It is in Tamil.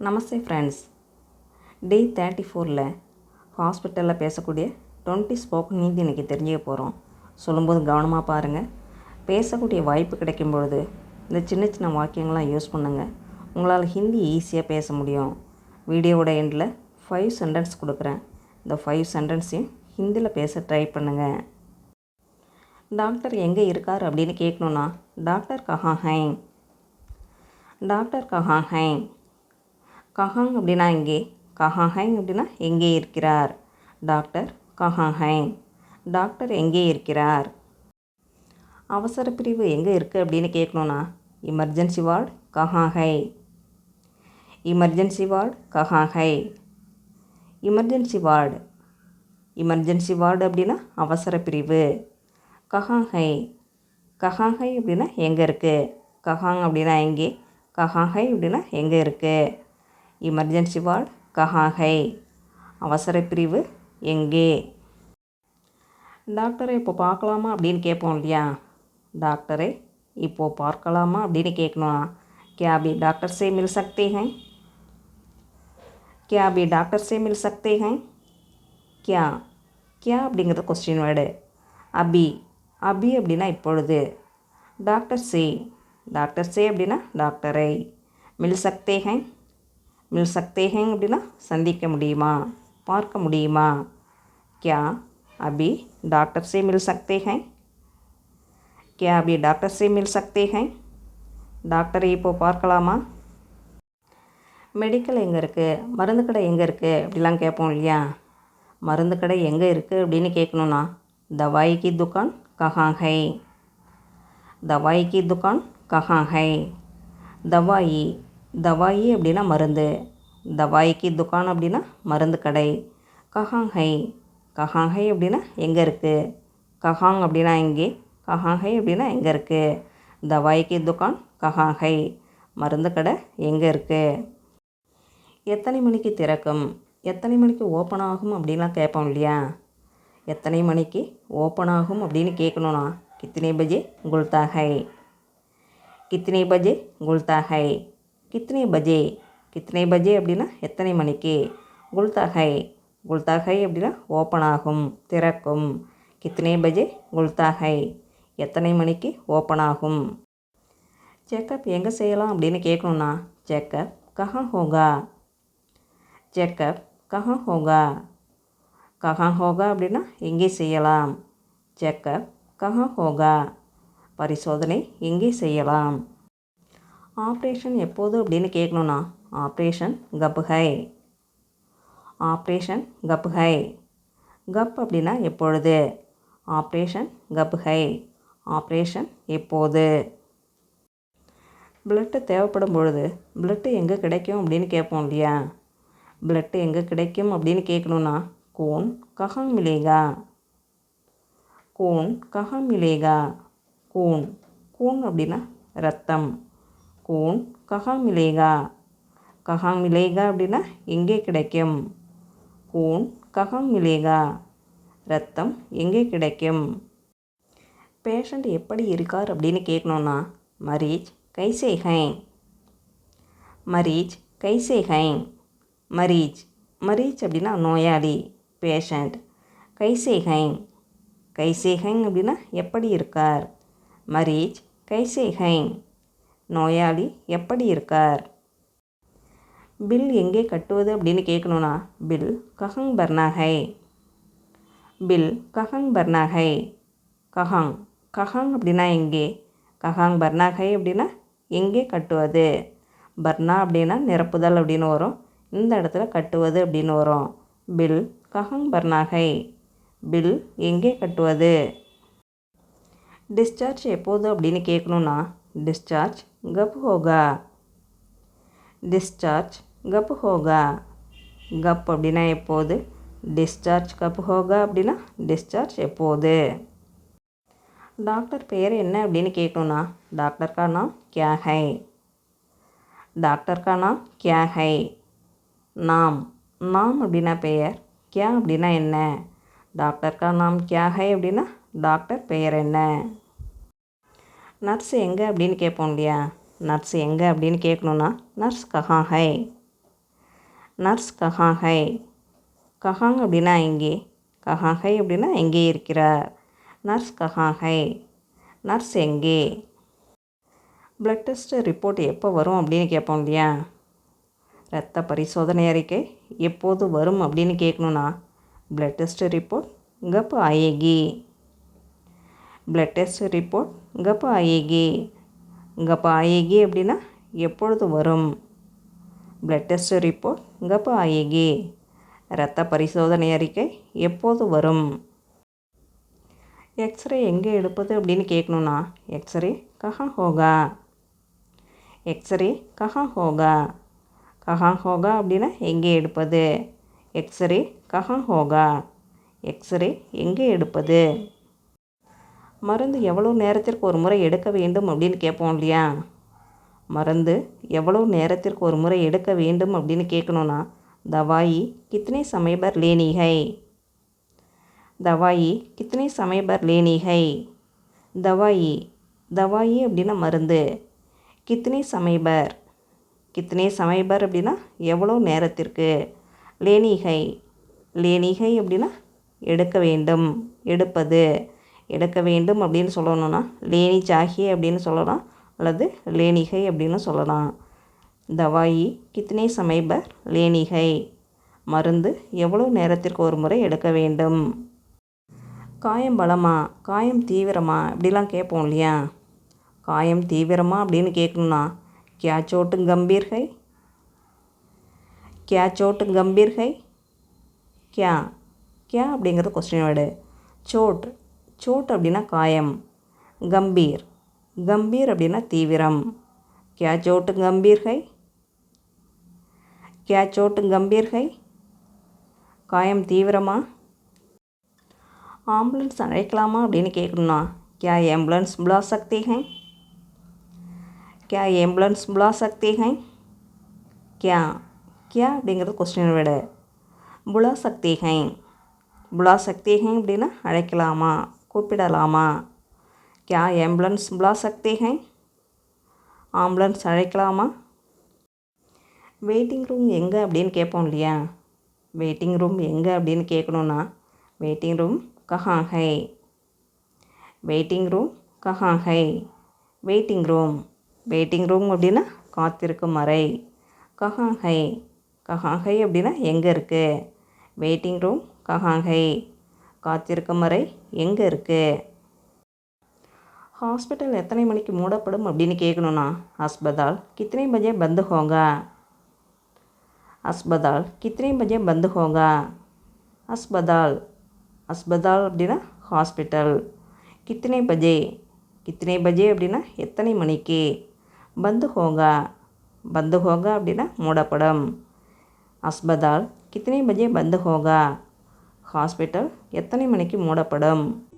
நமஸ்தே ஃப்ரெண்ட்ஸ் டே தேர்ட்டி ஃபோரில் ஹாஸ்பிட்டலில் பேசக்கூடிய டுவெண்ட்டி ஸ்போக்கன் நீதி இன்றைக்கி தெரிஞ்சுக்க போகிறோம் சொல்லும்போது கவனமாக பாருங்கள் பேசக்கூடிய வாய்ப்பு கிடைக்கும் பொழுது இந்த சின்ன சின்ன வாக்கியங்கள்லாம் யூஸ் பண்ணுங்கள் உங்களால் ஹிந்தி ஈஸியாக பேச முடியும். வீடியோவோட எண்டில் ஃபைவ் சென்டென்ஸ் கொடுக்குறேன். இந்த ஃபைவ் சென்டென்ஸையும் ஹிந்தியில் பேச ட்ரை பண்ணுங்கள் டாக்டர் எங்கே இருக்கார் அப்படின்னு கேட்கணுன்னா டாக்டர் கஹா ஹைங் டாக்டர் கஹா ஹைங் கஹாங் அப்படின்னா எங்கே? கஹாஹைங் அப்படின்னா எங்கே இருக்கிறார்? டாக்டர் கஹாஹைங் டாக்டர் எங்கே இருக்கிறார்? அவசர பிரிவு எங்கே இருக்குது அப்படின்னு கேட்கணுன்னா எமர்ஜென்சி வார்டு கஹா இமர்ஜென்சி எமர்ஜென்சி வார்டு கஹா ஹை எமர்ஜென்சி வார்டு எமர்ஜென்சி வார்டு அப்படின்னா அவசர பிரிவு கஹாங் ஹை அப்படின்னா எங்கே இருக்குது கஹாங் அப்படின்னா எங்கே? கஹாங் அப்படின்னா எங்கே இருக்குது எமர்ஜென்சி வார்டு கஹாங் ஹை அவசர பிரிவு எங்கே டாக்டரை இப்போ பார்க்கலாமா அப்படின்னு கேட்போம் இல்லையா டாக்டரை இப்போது பார்க்கலாமா அப்படின்னு கேட்கணும் क्या अभी डॉक्टर से मिल सकते हैं क्या अभी डॉक्टर से मिल सकते हैं क्या क्या அப்படிங்கிறது கொஸ்டின் வேர்டு அபி அபி அப்படின்னா இப்பொழுது டாக்டர் சே டாக்டர் சே அப்படின்னா டாக்டரை மில் சக்தே ஹேங் மில் சக்தே ஹேங் அப்படின்னா சந்திக்க முடியுமா பார்க்க முடியுமா क्या अभी डॉक्टर से मिल सकते हैं क्या अभी डॉक्टर से मिल सकते हैं டாக்டரை இப்போ பார்க்கலாமா மெடிக்கல் எங்கே இருக்குது மருந்து கடை எங்கே இருக்குது அப்படிலாம் கேட்போம் இல்லையா மருந்து கடை எங்கே இருக்குது அப்படின்னு கேட்கணுன்னா दवाई की दुकान कहाँ है दवाई की दुकान कहाँ தவாயி அப்படின்னா மருந்து. தவாய்க்கு துக்கான் அப்படின்னா மருந்து கடை. கஹாங்ஹை கஹாங்ஹை அப்படின்னா எங்கே இருக்குது கஹாங் அப்படின்னா எங்கே கஹாங்ஹை அப்படின்னா எங்கே இருக்குது தவாய்க்கு துக்கான் கஹாங்ஹை மருந்து கடை எங்கே இருக்குது எத்தனை மணிக்கு திறக்கும்? எத்தனை மணிக்கு ஓப்பன் ஆகும் அப்படின்லாம் கேட்போம் இல்லையா? எத்தனை மணிக்கு ஓப்பன் ஆகும் அப்படின்னு கேட்கணும்னா கித்தனை பஜே குல்தாகை கித்தனை பஜே குல்தாகை ஹை பஜே கித்தனை பஜே அப்படின்னா எத்தனை மணிக்கு குல்தாகை குல்தாகை அப்படின்னா ஓப்பன் ஆகும் திறக்கும் கித்தனை பஜே குல்தாகை எத்தனை மணிக்கு ஓப்பன் ஆகும் செக்கப் எங்கே செய்யலாம் அப்படின்னு கேட்கணுன்னா செக்கப் கஹா ஹோகா செக்கப் கஹா ஹோகா கஹா ஹோகா அப்படின்னா எங்கே செய்யலாம் செக்கப் கஹா ஹோகா பரிசோதனை எங்கே செய்யலாம் ஆப்ரேஷன் எப்போது அப்படின்னு கேட்கணுண்ணா ஆப்ரேஷன் கப்புகை ஹை. ஆப்ரேஷன் கப் ஹை. கப் அப்படின்னா எப்பொழுது? ஆப்ரேஷன் கப்புகை ஹை. ஆப்ரேஷன் எப்போது? பிளட்டு தேவைப்படும் பொழுது பிளட்டு எங்கே கிடைக்கும் அப்படின்னு கேட்போம் இல்லையா? பிளட்டு எங்கே கிடைக்கும் அப்படின்னு கேட்கணுன்னா கோன் கஹாங் மிலேகா கோன் கஹாங் மிலேகா கூன் கூன் அப்படின்னா ரத்தம். கூன் கஹாங் மிலேகா கஹாங் மிலேகா அப்படின்னா எங்கே கிடைக்கும்? கூன் கஹாங் மிலேகா ரத்தம் எங்கே கிடைக்கும்? பேஷண்ட் எப்படி இருக்கார் அப்படின்னு கேட்கணுன்னா மரீஜ் கைசே மரீச் மரீஜ் கைசே மரீச் மரீஜ் மரீஜ் அப்படின்னா நோயாளி பேஷண்ட். கைசே ஹைங் கைசே அப்படின்னா எப்படி இருக்கார்? மரீஜ் கைசே நோயாளி எப்படி இருக்கார்? பில் எங்கே கட்டுவது அப்படின்னு கேட்கணுன்னா பில் கஹங் பர்னாகை பில் கஹங். பர்னாகை ஹை கஹாங் அப்படின்னா எங்கே? கஹாங் பர்னாகை அப்படின்னா எங்கே கட்டுவது? பர்னா அப்படின்னா நிரப்புதல் அப்படின்னு வரும். இந்த இடத்துல கட்டுவது அப்படின்னு வரும். பில் கஹங் பர்னாகை பில் எங்கே கட்டுவது? டிஸ்சார்ஜ் எப்போது அப்படின்னு கேட்கணுன்னா டிஸ்சார்ஜ் கப் ஹோகா டிஸ்சார்ஜ் கப் ஹோகா கப் அப்படின்னா எப்போது டிஸ்சார்ஜ் கப் ஹோகா அப்படின்னா டிஸ்சார்ஜ் எப்போது டாக்டர் பேர் என்ன அப்படின்னு கேட்கணுன்னா டாக்டர் கா நாம் கியா ஹை டாக்டர் கா நாம் கியா ஹை நாம் நாம் அப்படின்னா பெயர் கியா அப்படின்னா என்ன டாக்டர் கா நாம் கியா ஹை அப்படின்னா டாக்டர் பெயர் என்ன நர்ஸ் எங்கே அப்படின்னு கேட்போம் இல்லையா? நர்ஸ் எங்கே அப்படின்னு கேட்கணுன்னா நர்ஸ் கஹா ஹை. நர்ஸ் கஹாஹை கஹாங் அப்படின்னா எங்கே கஹாஹை அப்படின்னா எங்கே இருக்கிறார். நர்ஸ் கஹாஹை நர்ஸ் எங்கே? ப்ளட் டெஸ்ட் ரிப்போர்ட் எப்போ வரும் அப்படின்னு கேட்போம் இல்லையா? இரத்த பரிசோதனை அறிக்கை எப்போது வரும் அப்படின்னு கேட்கணுன்னா ப்ளட் டெஸ்ட் ரிப்போர்ட் கப் ஆயேகி. ப்ளட் டெஸ்ட் ரிப்போர்ட் கப் ஆயேகி ஆயேகி அப்படின்னா எப்பொழுது வரும்? பிளட் டெஸ்ட் ரிப்போர்ட் கப் ஆயேகி இரத்த பரிசோதனை அறிக்கை எப்போது வரும்? எக்ஸ்ரே எங்கே எடுப்பது அப்படின்னு கேட்கணுன்னா எக்ஸ்ரே கஹா ஹோகா எக்ஸ்ரே கஹா ஹோகா கஹா ஹோகா அப்படின்னா எங்கே எடுப்பது? எக்ஸ்ரே கஹா ஹோகா எக்ஸ்ரே எங்கே எடுப்பது? மருந்து எவ்வளோ நேரத்திற்கு ஒரு முறை எடுக்க வேண்டும் அப்படின்னு கேட்போம் இல்லையா? மருந்து எவ்வளோ நேரத்திற்கு ஒரு முறை எடுக்க வேண்டும் அப்படின்னு கேட்கணுன்னா தவாயி கித்னே சமயபர் லேனிகை. தவாயி கித்னே சமயபர் லேனிகை. தவாயி தவாயி அப்படின்னா மருந்து. கித்னே சமயபர் கித்னே சமயபர் அப்படின்னா எவ்வளோ நேரத்திற்கு? லேனிகை லேனிகை அப்படின்னா எடுக்க வேண்டும் எடுப்பது. எடுக்க வேண்டும் அப்படின்னு சொல்லணும்னா லேனி சாஹி அப்படின்னு சொல்லலாம் அல்லது லேனிகை அப்படின்னு சொல்லலாம். தவாயி கித்னே சமைபர் லேனிகை மருந்து எவ்வளோ நேரத்திற்கு ஒரு முறை எடுக்க வேண்டும்? காயம் பலமா? காயம் தீவிரமா? இப்படிலாம் கேட்போம் இல்லையா? காயம் தீவிரமா அப்படின்னு கேட்கணுன்னா கியா சோட்டு கம்பீர் ஹை கியா சோட்டு கியா? கியா அப்படிங்கிறது கொஸ்டின் வேர்டு சோட். சோட் அப்படின்னா காயம் கம்பீர் கம்பீர் அப்படின்னா தீவிரம் கியா சோட்டு கம்பீர் ஹை क्या चोट गंभीर है காயம் தீவிரமா ஆம்புலன்ஸ் அழைக்கலாமா அப்படின்னு கேட்கணும்னா क्या एम्बुलेंस बुला सकते हैं क्या एम्बुलेंस बुला सकते हैं क्या क्या அப்படிங்கிறது கொஸ்டின் வேர்டு புலா சக்தி ஹை புலா சக்தி ஹை அப்படின்னா அழைக்கலாமா கூப்பிடலாமா क्या एम्बुलेंस बुला सकते हैं ஆம்புலன்ஸ் அழைக்கலாமா வெயிட்டிங் ரூம் எங்கே அப்படின்னு கேட்போம் இல்லையா வெயிட்டிங் ரூம் எங்கே அப்படின்னு கேட்கணுன்னா வெயிட்டிங் ரூம் கஹா ஹை வெயிட்டிங் ரூம் கஹா high waiting room waiting room அப்படின்னா காத்திருக்கும் அறை கஹா ஹை கஹா ஹை அப்படின்னா எங்கே இருக்குது வெயிட்டிங் ரூம் கஹா ஹை காத்திருக்கும் வரை எங்கே இருக்குது ஹாஸ்பிட்டல் எத்தனை மணிக்கு மூடப்படும் அப்படின்னு கேட்கணுண்ணா ஹஸ்பதால் கித்தனை பஜே பந்து ஹோங்க. அஸ்பதால் கித்தனை பஜே பந்து ஹோங்க. அஸ்பதால் அஸ்பதால் அப்படின்னா ஹாஸ்பிட்டல். கித்தனை பஜே கித்தனை பஜே அப்படின்னா எத்தனை மணிக்கு? பந்து ஹோங்க. பந்து ஹோங்க அப்படின்னா மூடப்படும். அஸ்பதால் கித்தனை பஜே பந்து ஹோங்க. ஹாஸ்பிட்டல் எத்தனை மணிக்கு மூடப்படும்?